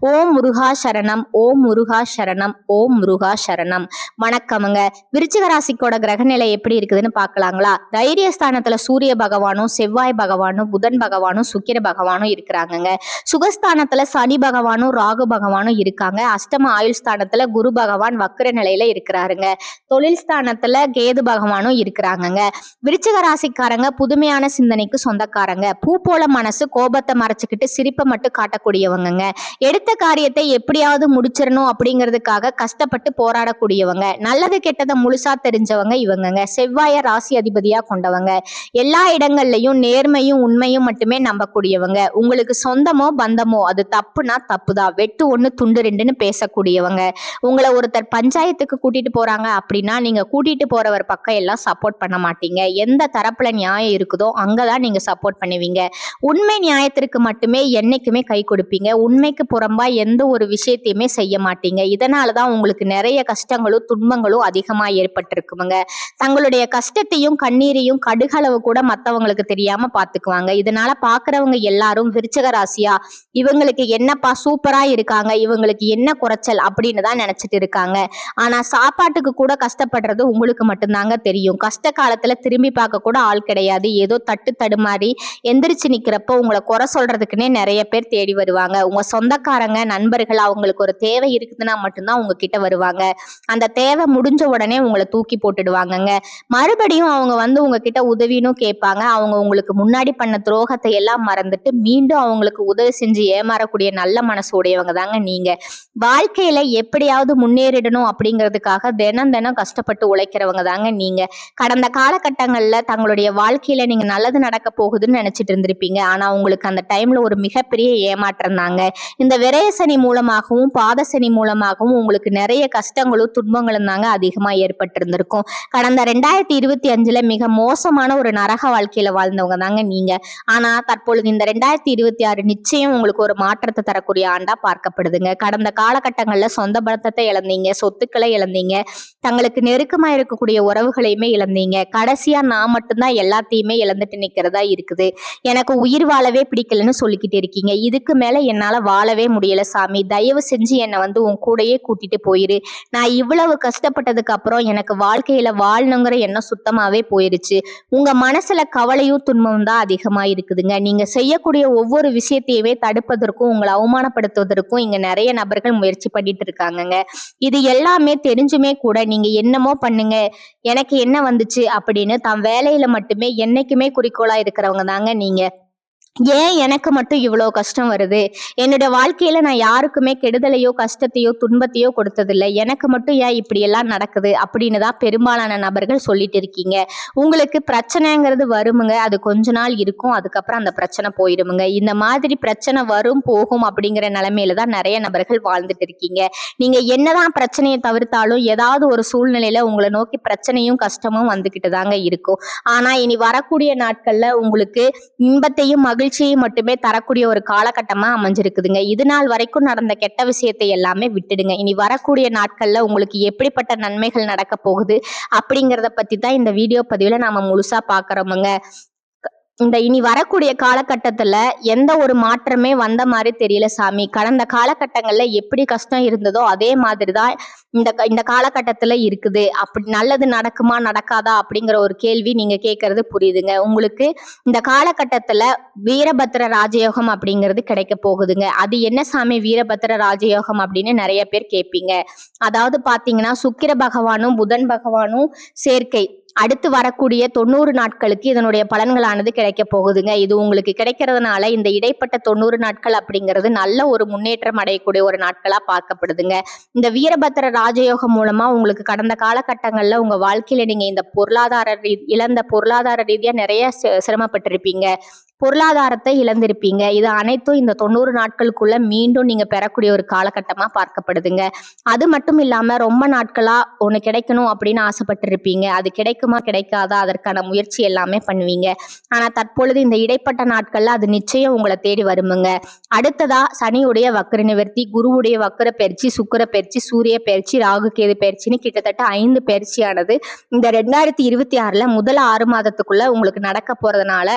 ஓம் முருகா சரணம் ஓம் முருகா சரணம் ஓம் முருகா சரணம். வணக்கமுங்க. விருச்சிக ராசிக்கோட கிரகநிலை எப்படி இருக்குதுன்னு பார்க்கலாங்களா? தைரியஸ்தானத்துல சூரிய பகவானும் செவ்வாய் பகவானும் புதன் பகவானும் சுக்கிர பகவானும் இருக்கிறாங்கங்க. சுகஸ்தானத்துல சனி பகவானும் ராகு பகவானும் இருக்காங்க. அஷ்டம ஆயுள் ஸ்தானத்துல குரு பகவான் வக்ர நிலையில இருக்கிறாருங்க. தொழில் ஸ்தானத்துல கேது பகவானும் இருக்கிறாங்கங்க. விருச்சிக ராசிக்காரங்க புதுமையான சிந்தனைக்கு சொந்தக்காரங்க. பூ போல மனசு கோபத்தை மறைச்சுக்கிட்டு சிரிப்பை மட்டும் காட்டக்கூடியவங்கங்க. எடுத்த காரியத்தை எப்படியாவது முடிச்சிடணும் அப்படிங்கிறதுக்காக கஷ்டப்பட்டு போராடக்கூடியவங்க நல்லது கெட்டதை முழுசா தெரிஞ்சவங்க இவங்கங்க. செவ்வாய ராசி அதிபதியா கொண்டவங்க. எல்லா இடங்கள்லயும் நேர்மையும் உண்மையும் மட்டுமே நம்பக்கூடியவங்க. உங்களுக்கு சொந்தமோ பந்தமோ அது தப்புனா தப்புதான் வெட்டு ஒண்ணு துண்டு ரெண்டுன்னு பேசக்கூடியவங்க. உங்களை ஒருத்தர் பஞ்சாயத்துக்கு கூட்டிட்டு போறாங்க அப்படின்னா நீங்க கூட்டிட்டு போறவர் பக்கம் எல்லாம் சப்போர்ட் பண்ண மாட்டீங்க. எந்த தரப்புல நியாயம் இருக்குதோ அங்கதான் நீங்க சப்போர்ட் பண்ணுவீங்க. உண்மை நியாயத்திற்கு மட்டுமே என்னைக்குமே கை கொடுப்பீங்க. உண்மை உண்மைக்கு புறம்பா எந்த ஒரு விஷயத்தையுமே செய்ய மாட்டீங்க. இதனால தான் உங்களுக்கு நிறைய கஷ்டங்களும் துன்பங்களும் அதிகமாக ஏற்பட்டிருக்குங்க தங்களுடைய கஷ்டத்தையும் கண்ணீரையும் கடுகளவு கூட மற்றவங்களுக்கு தெரியாம பார்த்துக்குவாங்க இதனால பார்க்குறவங்க எல்லாரும் விருச்சக ராசியா இவங்களுக்கு என்னப்பா சூப்பரா இருக்காங்க இவங்களுக்கு என்ன குறைச்சல் அப்படின்னு தான் நினைச்சிட்டு இருக்காங்க. ஆனா சாப்பாட்டுக்கு கூட கஷ்டப்படுறது உங்களுக்கு மட்டும்தாங்க தெரியும். கஷ்ட காலத்துல திரும்பி பார்க்க கூட ஆள் கிடையாது. ஏதோ தட்டு தடுமாறி எந்திரிச்சு நிக்கிறப்போ உங்களை குறை சொல்றதுக்குன்னே நிறைய பேர் தேடி வருவாங்க. உங்க சொந்த சொந்தக்காரங்க நண்பர்கள் அவங்களுக்கு ஒரு தேவை இருக்குதுன்னா மட்டும்தான் உங்ககிட்ட வருவாங்க. அந்த தேவை முடிஞ்ச உடனே உங்களை தூக்கி போட்டுடுவாங்கங்க. மறுபடியும் அவங்க வந்து உங்ககிட்ட உதவினும் கேட்பாங்க. அவங்க உங்களுக்கு முன்னாடி பண்ண துரோகத்தை எல்லாம் மறந்துட்டு மீண்டும் அவங்களுக்கு உதவி செஞ்சு ஏமாறக்கூடிய நல்ல மனசு உடையவங்க தாங்க நீங்க. வாழ்க்கையில எப்படியாவது முன்னேறிடணும் அப்படிங்கிறதுக்காக தினம் தினம் கஷ்டப்பட்டு உழைக்கிறவங்க தாங்க நீங்க. கடந்த காலகட்டங்கள்ல தங்களுடைய வாழ்க்கையில நீங்க நல்லது நடக்க போகுதுன்னு நினைச்சிட்டு இருந்திருப்பீங்க. ஆனா உங்களுக்கு அந்த டைம்ல ஒரு மிகப்பெரிய ஏமாற்றம் தாங்க. இந்த விரய சனி மூலமாகவும் பாத சனி மூலமாகவும் உங்களுக்கு நிறைய கஷ்டங்களும் துன்பங்களும் தாங்க அதிகமா ஏற்பட்டிருந்திருக்கும். கடந்த ரெண்டாயிரத்தி இருபத்தி அஞ்சுல மிக மோசமான ஒரு நரக வாழ்க்கையில வாழ்ந்தவங்க தாங்க நீங்க. ஆனா தற்பொழுது இந்த ரெண்டாயிரத்தி இருபத்தி ஆறு நிச்சயம் உங்களுக்கு ஒரு மாற்றத்தை தரக்கூடிய ஆண்டா பார்க்கப்படுதுங்க. கடந்த காலகட்டங்கள்ல சொந்த பலத்தத்தை இழந்தீங்க சொத்துக்களை இழந்தீங்க தங்களுக்கு நெருக்கமா இருக்கக்கூடிய உறவுகளையுமே இழந்தீங்க. கடைசியா நான் மட்டும்தான் எல்லாத்தையுமே இழந்துட்டு நிக்கிறதா இருக்குது. எனக்கு உயிர் வாழவே பிடிக்கலன்னு சொல்லிக்கிட்டு இருக்கீங்க. இதுக்கு மேல என்னால வாழவே முடியல சாமி. தயவு செஞ்சு என்னை வந்து உன் கூடயே கூட்டிட்டு போயிரு. நான் இவ்வளவு கஷ்டப்பட்டதுக்கு அப்புறம் எனக்கு வாழ்க்கையில வாழணுங்கிற எண்ணம் சுத்தமாவே போயிருச்சு. உங்க மனசுல கவலையும் துன்பமும் தான் அதிகமா இருக்குதுங்க. நீங்க செய்யக்கூடிய ஒவ்வொரு விஷயத்தையுமே தடுப்பதற்கும் உங்களை அவமானப்படுத்துவதற்கும் இங்க நிறைய நபர்கள் முயற்சி பண்ணிட்டு இருக்காங்கங்க. இது எல்லாமே தெரிஞ்சுமே கூட நீங்க என்னமோ பண்ணுங்க. எனக்கு என்ன வந்துச்சு அப்படின்னு தன் வேலையில மட்டுமே என்னைக்குமே குறிக்கோளா இருக்கிறவங்க தாங்க நீங்க. ஏன் எனக்கு மட்டும் இவ்வளோ கஷ்டம் வருது? என்னோட வாழ்க்கையில நான் யாருக்குமே கெடுதலையோ கஷ்டத்தையோ துன்பத்தையோ கொடுத்ததில்லை. எனக்கு மட்டும் ஏன் இப்படியெல்லாம் நடக்குது? அப்படின்னு தான் பெரும்பாலான நபர்கள் சொல்லிட்டு இருக்கீங்க. உங்களுக்கு பிரச்சனைங்கிறது வருமுங்க. அது கொஞ்ச நாள் இருக்கும். அதுக்கப்புறம் அந்த பிரச்சனை போயிடுமுங்க. இந்த மாதிரி பிரச்சனை வரும் போகும் அப்படிங்கிற நிலைமையில தான் நிறைய நபர்கள் வாழ்ந்துட்டு இருக்கீங்க. நீங்க என்னதான் பிரச்சனையை தவிர்த்தாலும் ஏதாவது ஒரு சூழ்நிலையில உங்களை நோக்கி பிரச்சனையும் கஷ்டமும் வந்துகிட்டு தாங்க இருக்கும். ஆனா இனி வரக்கூடிய நாட்கள்ல உங்களுக்கு இன்பத்தையும் மகிழ்ச்சியை மட்டுமே தரக்கூடிய ஒரு காலகட்டமா அமைஞ்சிருக்குதுங்க. இது நாள் வரைக்கும் நடந்த கெட்ட விஷயத்தை எல்லாமே விட்டுடுங்க. இனி வரக்கூடிய நாட்கள்ல உங்களுக்கு எப்படிப்பட்ட நன்மைகள் நடக்க போகுது அப்படிங்கிறத பத்தி தான் இந்த வீடியோ பதிவுல நாம முழுசா பாக்குறோமுங்க. இந்த இனி வரக்கூடிய காலகட்டத்துல எந்த ஒரு மாற்றமே வந்த மாதிரி தெரியல சாமி. கடந்த காலகட்டங்கள்ல எப்படி கஷ்டம் இருந்ததோ அதே மாதிரி தான் இந்த க- இந்த காலகட்டத்துல இருக்குது. அப்படி நல்லது நடக்குமா நடக்காதா அப்படிங்கிற ஒரு கேள்வி நீங்க கேட்கறது புரியுதுங்க. உங்களுக்கு இந்த காலகட்டத்துல வீரபத்திர ராஜயோகம் அப்படிங்கிறது கிடைக்க போகுதுங்க. அது என்ன சாமி வீரபத்திர ராஜயோகம் அப்படின்னு நிறைய பேர் கேட்பீங்க. அதாவது பாத்தீங்கன்னா சுக்கிர பகவானும் புதன் பகவானும் சேர்க்கை. அடுத்து வரக்கூடிய தொண்ணூறு நாட்களுக்கு இதனுடைய பலன்களானது கிடைக்க போகுதுங்க. இது உங்களுக்கு கிடைக்கிறதுனால இந்த இடைப்பட்ட தொண்ணூறு நாட்கள் அப்படிங்கிறது நல்ல ஒரு முன்னேற்றம் அடையக்கூடிய ஒரு நாட்களா பார்க்கப்படுதுங்க. இந்த வீரபத்திர ராஜயோகம் மூலமா உங்களுக்கு கடந்த காலகட்டங்கள்ல உங்க வாழ்க்கையில நீங்க இந்த பொருளாதார ரீ- இழந்த பொருளாதார ரீதியா நிறைய சிரமப்பட்டிருப்பீங்க. பொருளாதாரத்தை இழந்திருப்பீங்க. இது அனைத்தும் இந்த தொண்ணூறு நாட்களுக்குள்ள மீண்டும் நீங்க பெறக்கூடிய ஒரு காலகட்டமா பார்க்கப்படுதுங்க. அது மட்டும் இல்லாம ரொம்ப நாட்களா ஒண்ணு கிடைக்கணும் அப்படின்னு ஆசைப்பட்டிருப்பீங்க. அது கிடைக்குமா கிடைக்காதா? அதற்கான முயற்சி எல்லாமே பண்ணுவீங்க. ஆனா தற்பொழுது இந்த இடைப்பட்ட நாட்கள்ல அது நிச்சயம் உங்களை தேடி வருமுங்க. அடுத்ததா சனியுடைய வக்கர நிவர்த்தி குருவுடைய வக்கர பயிற்சி சுக்கிர பயிற்சி சூரிய பயிற்சி ராகு கேது பயிற்சின்னு கிட்டத்தட்ட ஐந்து பயிற்சியானது இந்த ரெண்டாயிரத்தி இருபத்தி ஆறுல முதல் ஆறு மாதத்துக்குள்ள உங்களுக்கு நடக்க போறதுனால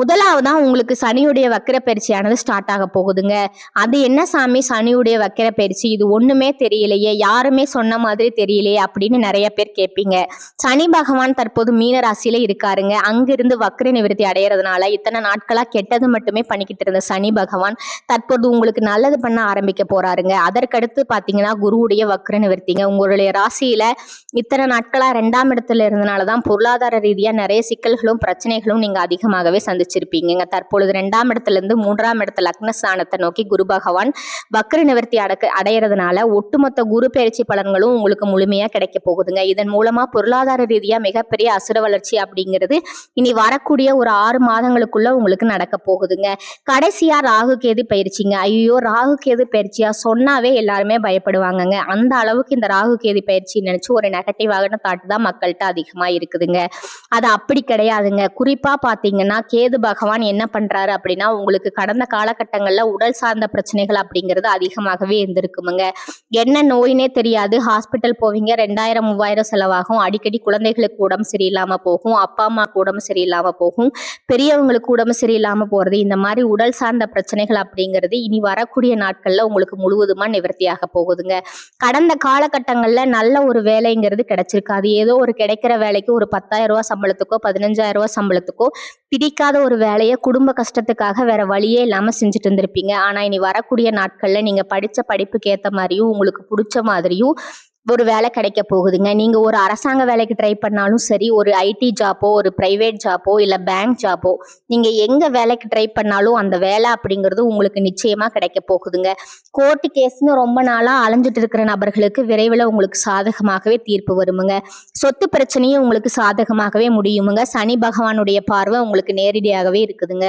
முதலாவதா உங்களுக்கு சனியுடைய வக்கிர பயிற்சியானது ஸ்டார்ட் ஆக போகுதுங்க. அது என்ன சாமி? சனியுடைய வக்கிர பயிற்சி. இது ஒண்ணுமே தெரியலையே. யாருமே சொன்ன மாதிரி தெரியலையே அப்படின்னு நிறைய பேர் கேட்பீங்க. சனி பகவான் தற்போது மீன ராசியில இருக்காருங்க. அங்கிருந்து வக்கர நிவர்த்தி அடையிறதுனால இத்தனை நாட்களா கெட்டது மட்டுமே பண்ணிக்கிட்டு இருந்த சனி பகவான் தற்போது உங்களுக்கு நல்லது பண்ண ஆரம்பிக்க போறாருங்க. அதற்கடுத்து பாத்தீங்கன்னா குருவுடைய வக்ர நிவர்த்திங்க. உங்களுடைய ராசியில இத்தனை நாட்களா ரெண்டாம் இடத்துல இருந்தனாலதான் பொருளாதார ரீதியா நிறைய சிக்கல்களும் பிரச்சனைகளும் நீங்க அதிகமாகவே சந்திச்சிருப்பீங்க. தற்பொழுது ரெண்டாம் இடத்துல இருந்து மூன்றாம் இடத்துல லக்னஸ்தானத்தை நோக்கி குரு பகவான் வக்ர நிவர்த்தி அடக்க அடையிறதுனால ஒட்டுமொத்த குரு பயிற்சி பலன்களும் உங்களுக்கு முழுமையா கிடைக்க போகுதுங்க. இதன் மூலமா பொருளாதார ரீதியா மிகப்பெரிய அசுர வளர்ச்சி அப்படிங்கிறது இனி வரக்கூடிய ஒரு ஆறு மாதங்களுக்குள்ள உங்களுக்கு நடக்க போகுதுங்க. கடைசியா ராகு கேது பயிற்சிங்க. ஐயோ ராகு கேது பயிற்சியா சொன்னாவே எல்லாருமே பயப்படுவாங்கங்க. அந்த அளவுக்கு இந்த ராகு கேது பயிற்சி நினைச்சு ஒரு நெகட்டிவான தாட் தான் மக்கள்கிட்ட அதிகமா இருக்குதுங்க. அது அப்படி கிடையாதுங்க. குறிப்பா பாத்தீங்கன்னா கேது பகவான் என்ன பண்றாரு அப்படின்னா உங்களுக்கு கடந்த காலகட்டங்கள்ல உடல் சார்ந்த பிரச்சனைகள் அப்படிங்கிறது அதிகமாகவே இருந்திருக்குமுங்க. என்ன நோயினே தெரியாது. ஹாஸ்பிட்டல் போவீங்க ரெண்டாயிரம் மூவாயிரம் செலவாகும். அடிக்கடி குழந்தைகளுக்கு உடம்பு சரியில்லாம போகும். அப்பா அம்மாக்கு உடம்பு சரியில்லாம போகும். பெரியவங்களுக்கு உடம்பு சரியில்லாம போறது இந்த மாதிரி உடல் சார்ந்த பிரச்சனைகள் அப்படிங்கிறது இனி வரக்கூடிய நாட்கள்ல உங்களுக்கு முழுவதுமா நிவர்த்தியாக போகுதுங்க. கடந்த காலகட்டங்கள்ல நல்ல ஒரு வேலைங்கிறது கிடைச்சிருக்காது ஏதோ ஒரு கிடைக்கிற வேலைக்கு ஒரு பத்தாயிரம் ரூபாய் சம்பளத்துக்கோ பதினஞ்சாயிரம் ரூபாய் சம்பளத்துக்கோ பிடிக்காத ஒரு வேலையை குடும்ப கஷ்டத்துக்காக வேற வழியே இல்லாம செஞ்சுட்டு இருந்திருப்பீங்க. ஆனா இனி வரக்கூடிய நாட்கள்ல நீங்க படிச்ச படிப்புக்கு ஏத்த மாதிரியும் உங்களுக்கு பிடிச்ச மாதிரியும் ஒரு வேலை கிடைக்க போகுதுங்க. நீங்கள் ஒரு அரசாங்க வேலைக்கு ட்ரை பண்ணாலும் சரி ஒரு ஐடி ஜாப்போ ஒரு ப்ரைவேட் ஜாப்போ இல்லை பேங்க் ஜாப்போ நீங்கள் எங்கே வேலைக்கு ட்ரை பண்ணாலும் அந்த வேலை அப்படிங்கிறது உங்களுக்கு நிச்சயமாக கிடைக்க போகுதுங்க. கோர்ட்டு கேஸ்னு ரொம்ப நாளாக அலைஞ்சிட்டு இருக்கிற நபர்களுக்கு விரைவில் உங்களுக்கு சாதகமாகவே தீர்ப்பு வருமுங்க. சொத்து பிரச்சனையும் உங்களுக்கு சாதகமாகவே முடியுமுங்க. சனி பகவானுடைய பார்வை உங்களுக்கு நேரடியாகவே இருக்குதுங்க.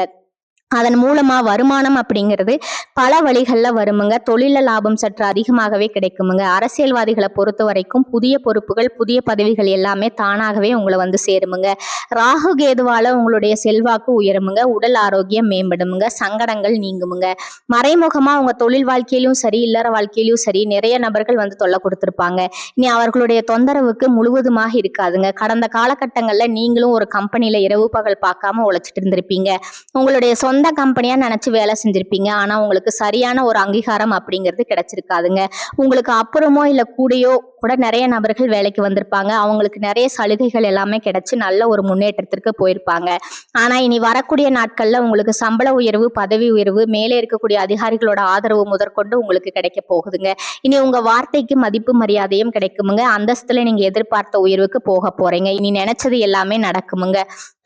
அதன் மூலமா வருமானம் அப்படிங்கிறது பல வழிகளில் வருமுங்க. தொழில லாபம் சற்று அதிகமாகவே கிடைக்குமுங்க. அரசியல்வாதிகளை பொறுத்த வரைக்கும் புதிய பொறுப்புகள் புதிய பதவிகள் எல்லாமே தானாகவே உங்களை வந்து சேருமுங்க. ராகு கேதுவால உங்களுடைய செல்வாக்கு உயருமுங்க. உடல் ஆரோக்கியம் மேம்படுமுங்க. சங்கடங்கள் நீங்குமுங்க. மறைமுகமா உங்க தொழில் வாழ்க்கையிலும் சரி இல்லற வாழ்க்கையிலும் சரி நிறைய நபர்கள் வந்து தொல்லை கொடுத்துருப்பாங்க. இனி அவர்களுடைய தொந்தரவுக்கு முழுவதுமாக இருக்காதுங்க. கடந்த காலகட்டங்கள்ல நீங்களும் ஒரு கம்பெனியில் இரவு பகல் பார்க்காம உழைச்சிட்டு இருந்திருப்பீங்க. உங்களுடைய சொந்த கம்பெனியா நினைச்சு வேலை செஞ்சிருப்பீங்க. ஆனா உங்களுக்கு சரியான ஒரு அங்கீகாரம் அப்படிங்கிறது கிடைச்சிருக்காதுங்க. உங்களுக்கு அப்புறமோ இல்ல கூடயோ கூட நிறைய நபர்கள் வேலைக்கு வந்திருப்பாங்க. அவங்களுக்கு நிறைய சலுகைகள் எல்லாமே கிடைச்சு நல்ல ஒரு முன்னேற்றத்திற்கு போயிருப்பாங்க. ஆனா இனி வரக்கூடிய நாட்கள்ல உங்களுக்கு சம்பள உயர்வு பதவி உயர்வு மேலே இருக்கக்கூடிய அதிகாரிகளோட ஆதரவு முதற்கொண்டு உங்களுக்கு கிடைக்க போகுதுங்க. இனி உங்க வார்த்தைக்கு மதிப்பு மரியாதையும் கிடைக்குமுங்க. அந்தஸ்துல நீங்க எதிர்பார்த்த உயர்வுக்கு போக போறீங்க. இனி நினைச்சது எல்லாமே நடக்குமுங்க.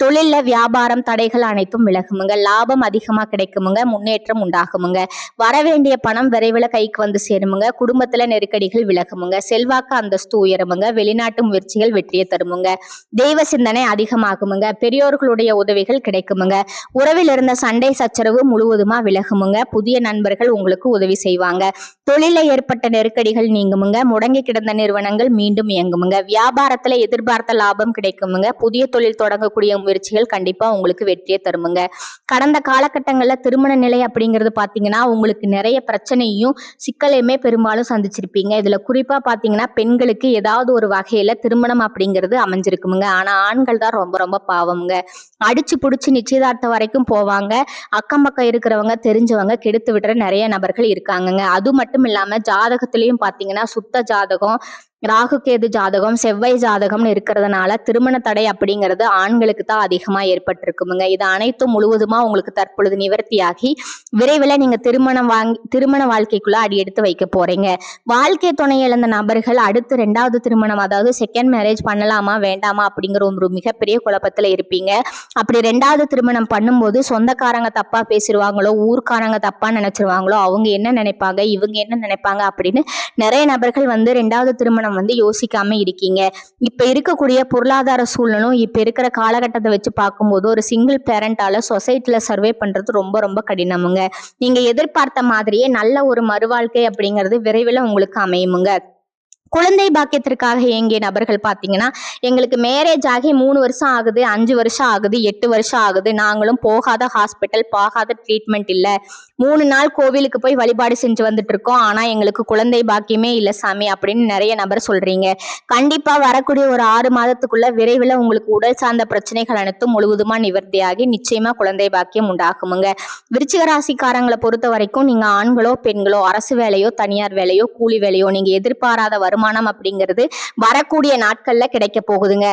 தொழில்ல வியாபாரம் தடைகள் அனைத்தும் விலகுமுங்க. லாபம் அதிகமா கிடைக்குமுங்க. முன்னேற்றம் உண்டாகுமுங்க. வரவேண்டிய பணம் விரைவில் கைக்கு வந்து சேருமுங்க. குடும்பத்துல நெருக்கடிகள் விலகுமுங்க. செல்வாக்கு அந்தஸ்து உயருமுங்க. வெளிநாட்டு முயற்சிகள் வெற்றியை தருமுங்க. தெய்வ சிந்தனை அதிகமாகுமுங்க. பெரியோர்களுடைய உதவிகள் கிடைக்குமுங்க. உறவில் இருந்த சண்டை சச்சரவு முழுவதுமா விலகுமுங்க. புதிய நண்பர்கள் உங்களுக்கு உதவி செய்வாங்க. தொழில ஏற்பட்ட நெருக்கடிகள் நீங்குமுங்க. முடங்கி கிடந்த நிறுவனங்கள் மீண்டும் இயங்குமுங்க. வியாபாரத்துல எதிர்பார்த்த லாபம் கிடைக்குமுங்க. புதிய தொழில் தொடங்கக்கூடிய முயற்சிகள் கண்டிப்பா உங்களுக்கு வெற்றியை தருமுங்க. கடந்த காலகட்டங்கள்ல திருமண நிலை அப்படிங்கிறது பாத்தீங்கன்னா உங்களுக்கு நிறைய பிரச்சனையும் சிக்கலையுமே பெரும்பாலும் சந்திச்சிருப்பீங்க. இதுல குறிப்பா பாத்தீங்கன்னா பெண்களுக்கு ஏதாவது ஒரு வகையில திருமணம் அப்படிங்கிறது அமைஞ்சிருக்குமுங்க. ஆனா ஆண்கள் தான் ரொம்ப ரொம்ப பாவம்ங்க. அடிச்சு புடிச்சு நிச்சயதார்த்தம் வரைக்கும் போவாங்க. அக்கம் பக்கம் இருக்கிறவங்க தெரிஞ்சவங்க கெடுத்து விடுற நிறைய நபர்கள் இருக்காங்கங்க. அது மட்டும் இல்லாம ஜாதகத்திலயும் பாத்தீங்கன்னா சுத்த ஜாதகம் ராகு கேது ஜாதகம் செவ்வாய் ஜாதகம்னு இருக்கிறதுனால திருமண தடை அப்படிங்கிறது ஆண்களுக்கு தான் அதிகமா ஏற்பட்டிருக்குமுங்க. இது அனைத்தும் முழுவதுமா உங்களுக்கு தற்பொழுது நிவர்த்தியாகி விரைவில் நீங்க திருமணம் வாங்கி திருமண வாழ்க்கைக்குள்ள அடி எடுத்து வைக்க போறீங்க. வாழ்க்கை துணை இழந்த நபர்கள் அடுத்து ரெண்டாவது திருமணம் அதாவது செகண்ட் மேரேஜ் பண்ணலாமா வேண்டாமா அப்படிங்கிற ஒரு மிகப்பெரிய குழப்பத்துல இருப்பீங்க. அப்படி ரெண்டாவது திருமணம் பண்ணும்போது சொந்தக்காரங்க தப்பா பேசிடுவாங்களோ ஊர்க்காரங்க தப்பா நினைச்சிருவாங்களோ அவங்க என்ன நினைப்பாங்க இவங்க என்ன நினைப்பாங்க அப்படின்னு நிறைய நபர்கள் வந்து ரெண்டாவது திருமணம் நிறுவனம் வந்து யோசிக்காம இருக்கீங்க. இப்ப இருக்கக்கூடிய பொருளாதார சூழ்நிலும் இப்ப இருக்கிற காலகட்டத்தை வச்சு பார்க்கும்போது ஒரு சிங்கிள் பேரண்டால சொசைட்டில சர்வே பண்றது ரொம்ப ரொம்ப கடினமுங்க. நீங்க எதிர்பார்த்த மாதிரியே நல்ல ஒரு மறுவாழ்க்கை அப்படிங்கிறது விரைவில் உங்களுக்கு அமையுமுங்க. குழந்தை பாக்கியத்திற்காக இயங்கிய நபர்கள் பார்த்தீங்கன்னா எங்களுக்கு மேரேஜ் ஆகி மூணு வருஷம் ஆகுது அஞ்சு வருஷம் ஆகுது எட்டு வருஷம் ஆகுது. நாங்களும் போகாத ஹாஸ்பிட்டல் போகாத ட்ரீட்மெண்ட் இல்லை. மூணு நாள் கோவிலுக்கு போய் வழிபாடு செஞ்சு வந்துட்டு இருக்கோம். ஆனால் எங்களுக்கு குழந்தை பாக்கியமே இல்லை சாமி அப்படின்னு நிறைய நபர் சொல்றீங்க. கண்டிப்பாக வரக்கூடிய ஒரு ஆறு மாதத்துக்குள்ள விரைவில் உங்களுக்கு உடல் சார்ந்த பிரச்சனைகள் அனைத்தும் முழுவதுமா நிவர்த்தியாகி நிச்சயமா குழந்தை பாக்கியம் உண்டாகுமுங்க. விருச்சிக ராசிக்காரங்களை பொறுத்த வரைக்கும் நீங்க ஆண்களோ பெண்களோ அரசு வேலையோ தனியார் வேலையோ கூலி வேலையோ நீங்க எதிர்பாராத வருமானம் அப்படிங்கிறது வரக்கூடிய நாட்கள்ல கிடைக்க போகுதுங்க.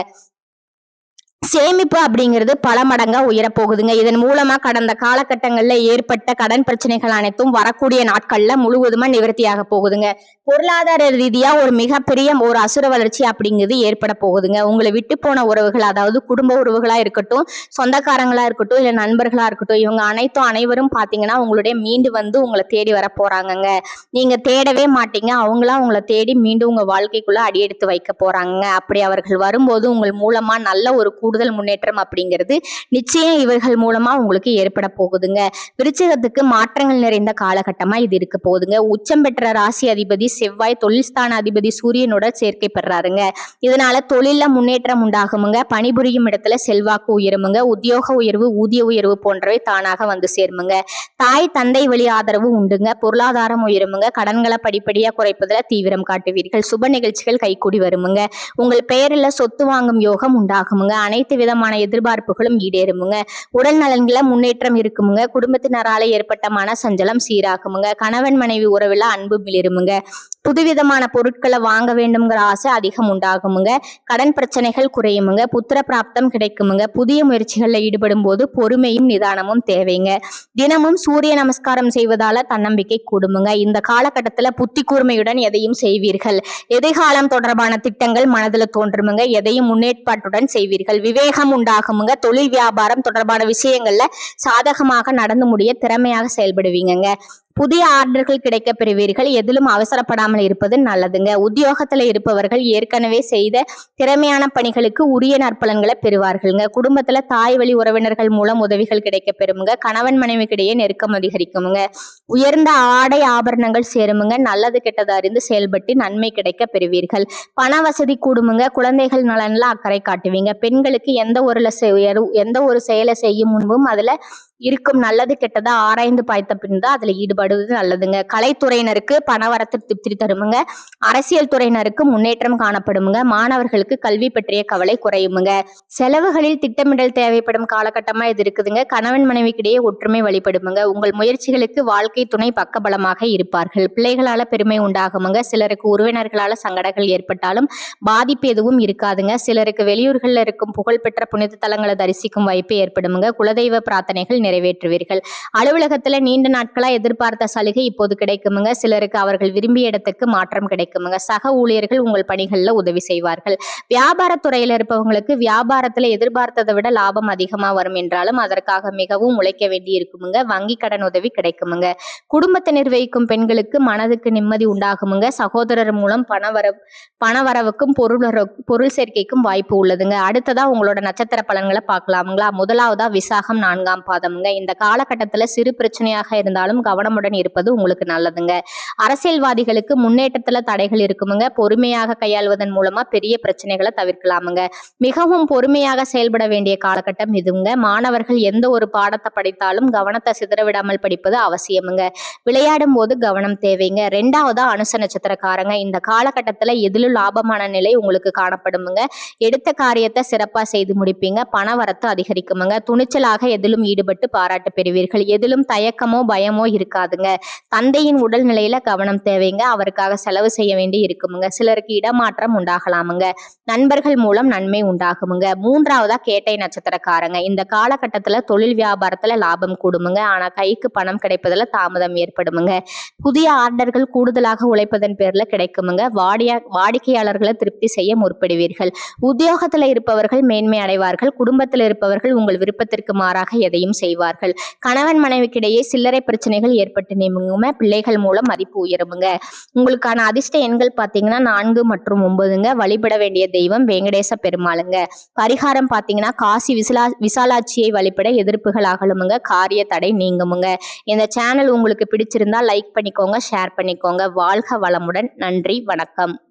சேமிப்பு அப்படிங்கிறது பல மடங்கா உயரப் போகுதுங்க இதன் மூலமா கடந்த காலகட்டங்களில் ஏற்பட்ட கடன் பிரச்சனைகள் அனைத்தும் வரக்கூடிய நாட்கள்ல முழுவதுமா நிவர்த்தியாக போகுதுங்க. பொருளாதார ரீதியா ஒரு மிகப்பெரிய ஒரு அசுர வளர்ச்சி அப்படிங்கிறது ஏற்பட போகுதுங்க. உங்களை விட்டு போன உறவுகள் அதாவது குடும்ப உறவுகளா இருக்கட்டும் சொந்தக்காரங்களா இருக்கட்டும் இல்ல நண்பர்களா இருக்கட்டும் இவங்க அனைத்தும் அனைவரும் பாத்தீங்கன்னா உங்களுடைய மீண்டு வந்து உங்களை தேடி வர போறாங்கங்க. நீங்க தேடவே மாட்டீங்க. அவங்களா உங்களை தேடி மீண்டும் உங்க வாழ்க்கைக்குள்ள அடியெடுத்து வைக்க போறாங்க அப்படி அவர்கள் வரும்போது உங்கள் மூலமா நல்ல ஒரு கூடுதல் முன்னேற்றம் அப்படிங்கிறது நிச்சயம் இவர்கள் மூலமா உங்களுக்கு ஏற்பட போகுதுங்க. விருச்சிகத்துக்கு மாற்றங்கள் நிறைந்த காலகட்டமா இது இருக்க போகுதுங்க. உச்சம் பெற்ற ராசி அதிபதி செவ்வாய் தொழில் ஸ்தான அதிபதி சூரியனோட சேர்க்கை பெறாருங்க. இதனால தொழில முன்னேற்றம் உண்டாகுமுங்க. பணிபுரியும் இடத்துல செல்வாக்கு உயருமுங்க. உத்தியோக உயர்வு ஊதிய உயர்வு போன்றவை தானாக வந்து சேருமுங்க. தாய் தந்தை வழி ஆதரவு உண்டுங்க. பொருளாதாரம் உயருமுங்க. கடன்களை படிப்படியா குறைப்பதுல தீவிரம் காட்டுவீர்கள். சுப நிகழ்ச்சிகள் கைகூடி வருமுங்க. உங்கள் பெயரில் சொத்து வாங்கும் யோகம் உண்டாகுமுங்க. அனைத்து விதமான எதிர்பார்ப்புகளும் ஈடேறுமுங்க. உடல் நலன்கள முன்னேற்றம் இருக்குமுங்க. குடும்பத்தினரால ஏற்பட்ட மன சஞ்சலம் சீராகுமுங்க. கணவன் மனைவி உறவில் அன்பு மிளிருமுங்க. புதுவிதமான பொருட்களை வாங்க வேண்டும்ங்கிற ஆசை அதிகம் உண்டாகுமுங்க. கடன் பிரச்சனைகள் குறையுமுங்க. புத்திர பிராப்தம் கிடைக்குமுங்க. புதிய முயற்சிகளில் ஈடுபடும் போது பொறுமையும் நிதானமும் தேவைங்க. தினமும் சூரிய நமஸ்காரம் செய்வதால தன்னம்பிக்கை கூடுமுங்க. இந்த காலகட்டத்துல புத்தி கூர்மையுடன் எதையும் செய்வீர்கள். எதிர்காலம் தொடர்பான திட்டங்கள் மனதுல தோன்றுமுங்க. எதையும் முன்னேற்பாட்டுடன் செய்வீர்கள். விவேகம் உண்டாகுமுங்க தொழில் வியாபாரம் தொடர்பான விஷயங்கள்ல சாதகமாக நடந்து முடிய திறமையாக செயல்படுவீங்கங்க. புதிய ஆர்டர்கள் கிடைக்க பெறுவீர்கள். எதிலும் அவசரப்படாமல் இருப்பது நல்லதுங்க. உத்தியோகத்துல இருப்பவர்கள் ஏற்கனவே செய்த திறமையான பணிகளுக்கு உரிய நற்பலன்களை பெறுவார்கள்ங்க. குடும்பத்துல தாய் வழி உறவினர்கள் மூலம் உதவிகள் கிடைக்க பெறுமுங்க. கணவன் மனைவிக்கிடையே நெருக்கம் அதிகரிக்குமுங்க. உயர்ந்த ஆடை ஆபரணங்கள் சேருமுங்க. நல்லது கெட்டது அறிந்து செயல்பட்டு நன்மை கிடைக்க பெறுவீர்கள். பண வசதி கூடுமுங்க. குழந்தைகள் நலன்ல அக்கறை காட்டுவீங்க. பெண்களுக்கு எந்த ஒரு எந்த ஒரு செயலை செய்யும் முன்பும் அதுல இருக்கும் நல்லது கெட்டதா ஆராய்ந்து பாய்த்த பின் தான் அதுல ஈடுபடுவது நல்லதுங்க. கலைத்துறையினருக்கு பணவரத்து திருப்தி தருமுங்க. அரசியல் துறையினருக்கு முன்னேற்றம் காணப்படுமுங்க. மாணவர்களுக்கு கல்வி பற்றிய கவலை குறையுமுங்க. செலவுகளில் திட்டமிடல் தேவைப்படும் காலகட்டமா இது இருக்குதுங்க. கணவன் மனைவிக்கிடையே ஒற்றுமை வழிபடுமுங்க. உங்கள் முயற்சிகளுக்கு வாழ்க்கை துணை பக்கபலமாக இருப்பார்கள். பிள்ளைகளால பெருமை உண்டாகுமுங்க. சிலருக்கு உறவினர்களால சங்கடங்கள் ஏற்பட்டாலும் பாதிப்பு எதுவும் இருக்காதுங்க. சிலருக்கு வெளியூர்களில் இருக்கும் புகழ்பெற்ற புனித தலங்களை தரிசிக்கும் வாய்ப்பு ஏற்படுமுங்க. குலதெய்வ பிரார்த்தனைகள் நிறைவேற்றுவீர்கள். அலுவலகத்துல நீண்ட நாட்களா எதிர்பார்த்த சலுகை இப்போது கிடைக்குமுங்க. சிலருக்கு அவர்கள் விரும்பிய இடத்துக்கு மாற்றம் கிடைக்குமுங்க. சக ஊழியர்கள் உங்கள் பணிகள்ல உதவி செய்வார்கள். வியாபாரத்துறையில இருப்பவங்களுக்கு வியாபாரத்துல எதிர்பார்த்ததை விட லாபம் அதிகமா வரும் என்றாலும் அதற்காக மிகவும் உழைக்க வேண்டி இருக்குமுங்க வங்கி கடன் உதவி கிடைக்குமுங்க. குடும்பத்தை நிர்வகிக்கும் பெண்களுக்கு மனதுக்கு நிம்மதி உண்டாகுமுங்க. சகோதரர் மூலம் பணவர பணவரவுக்கும் பொருள் பொருள் சேர்க்கைக்கும் வாய்ப்பு உள்ளதுங்க. அடுத்ததா உங்களோட நட்சத்திர பலன்களை பார்க்கலாமுங்களா? முதலாவதா விசாகம் நான்காம் பாதம்ங்க இந்த காலகட்டத்துல சிறு பிரச்சனையாக இருந்தாலும் கவனமுடன் இருப்பது உங்களுக்கு நல்லதுங்க. அரசியல்வாதிகளுக்கு முன்னேற்றத்துல தடைகள் இருக்குமுங்க. பொறுமையாக கையாள்வதன் மூலமா பெரிய பிரச்சனைகளை தவிர்க்கலாமுங்க. மிகவும் பொறுமையாக செயல்பட வேண்டிய காலகட்டம் இதுங்க. மாணவர்கள் எந்த ஒரு பாடத்தை படித்தாலும் கவனத்தை சிதறவிடாமல் படிப்பது அவசியமுங்க. விளையாடும் போது கவனம் தேவைங்க. ரெண்டாவதா அனுச நட்சத்திரக்காரங்க. இந்த காலகட்டத்துல எதிலும் லாபமான நிலை உங்களுக்கு காணப்படுமுங்க. எடுத்த காரியத்தை சிறப்பா செய்து முடிப்பீங்க. பண வரத்து அதிகரிக்குமுங்க. துணிச்சலாக எதிலும் ஈடுபட்டு பாராட்டு பெறுவீர்கள் எதிலும் தயக்கமோ பயமோ இருக்காதுங்க. தந்தையின் உடல்நிலையில கவனம் தேவைங்க. அவருக்காக செலவு செய்ய வேண்டி இருக்குமுங்க. சிலருக்கு இடமாற்றம் உண்டாகலாமுங்க. நண்பர்கள் மூலம் நன்மை உண்டாகுமுங்க. மூன்றாவதா கேட்டை நட்சத்திரக்காரங்க. இந்த காலகட்டத்துல தொழில் வியாபாரத்துல லாபம் கூடுமுங்க. ஆனா கைக்கு பணம் கிடைப்பதுல தாமதம் ஏற்படுமுங்க. புதிய ஆர்டர்கள் கூடுதலாக உழைப்பதன் பேர்ல கிடைக்குமுங்க. வாடியா வாடிக்கையாளர்களை திருப்தி செய்ய முற்படுவீர்கள். உத்தியோகத்துல இருப்பவர்கள் மேன்மை அடைவார்கள். குடும்பத்தில் இருப்பவர்கள் உங்கள் விருப்பத்திற்கு மாறாக எதையும் செய்ய செய்வார்கள். கணவன் மனைவிக்கிடையே சில்லறை பிரச்சனைகள் ஏற்பட்டு நீங்குங்க பிள்ளைகள் மூலம் மதிப்பு உயருமுங்க. உங்களுக்கான அதிர்ஷ்ட எண்கள் பார்த்தீங்கன்னா நான்கு மற்றும் ஒன்பதுங்க. வழிபட வேண்டிய தெய்வம் வெங்கடேச பெருமாளுங்க. பரிகாரம் பார்த்தீங்கன்னா காசி விசலா விசாலாட்சியை வழிபட எதிர்ப்புகள் அகலுமுங்க. காரிய தடை நீங்குமுங்க. இந்த சேனல் உங்களுக்கு பிடிச்சிருந்தா லைக் பண்ணிக்கோங்க ஷேர் பண்ணிக்கோங்க. வாழ்க வளமுடன். நன்றி வணக்கம்.